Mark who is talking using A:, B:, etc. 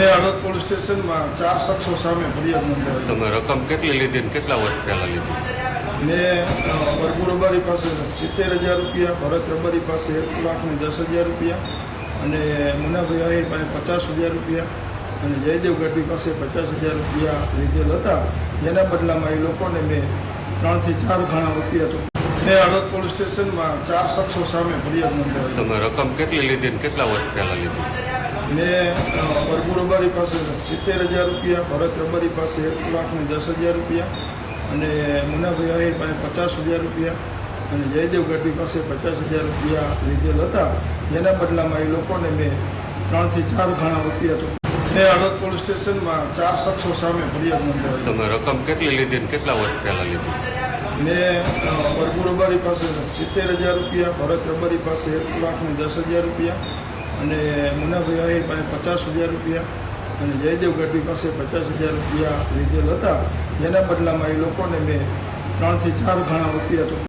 A: મેં પોલીસ સ્ટેશનમાં ચાર શખ્સો સામે ફરિયાદ નોંધાવી
B: તમે રકમ કેટલી લીધી ને કેટલા વર્ષ પહેલા લીધી?
A: મેં વરગુ રબારી પાસે સિત્તેર હજાર રૂપિયા ભરત રબારી પાસે એક લાખ ને દસ હજાર રૂપિયા અને મુનાભાઈ આહિર પાસે પચાસ હજાર રૂપિયા અને જયદેવ ગઢવી પાસે પચાસ હજાર રૂપિયા લીધેલ હતા. જેના બદલામાં એ લોકોને મેં ત્રણથી ચાર ઘણા રૂપિયા ચૂક- મેં હળવદ પોલીસ સ્ટેશનમાં ચાર શખ્સો સામે ફરિયાદ નોંધાવી
B: તમે રકમ કેટલી લીધી કેટલા વર્ષ પહેલા લીધી?
A: મેં અ, વરગુ રબારી પાસે સિત્તેર હજાર રૂપિયા ભરત રબારી પાસે એક લાખ ને દસ હજાર રૂપિયા અને મુનાભાઈ આહિર પાસે પચાસ હજાર રૂપિયા અને જયદેવ ગઢવી પાસે પચાસ હજાર રૂપિયા લીધેલ હતા. જેના બદલામાં એ લોકોને મેં ત્રણથી ચાર ઘણા રૂપિયા મેં અડદ પોલીસ સ્ટેશનમાં ચાર શખ્સો સામે ફરિયાદ નોંધાવી.
B: તમે રકમ કેટલી લીધી ને કેટલા વર્ષ પહેલા લીધી?
A: મેં અ, વરગુ રબારી પાસે સિત્તેર હજાર રૂપિયા ભરત રબારી પાસે એક લાખ ને દસ હજાર રૂપિયા અને મુનાભાઈ પાસે પચાસ હજાર રૂપિયા અને જયદેવ ગઢવી પાસે પચાસ હજાર રૂપિયા લીધેલ હતા. જેના બદલામાં એ લોકોને મેં ત્રણથી ચાર ઘણા રૂપિયા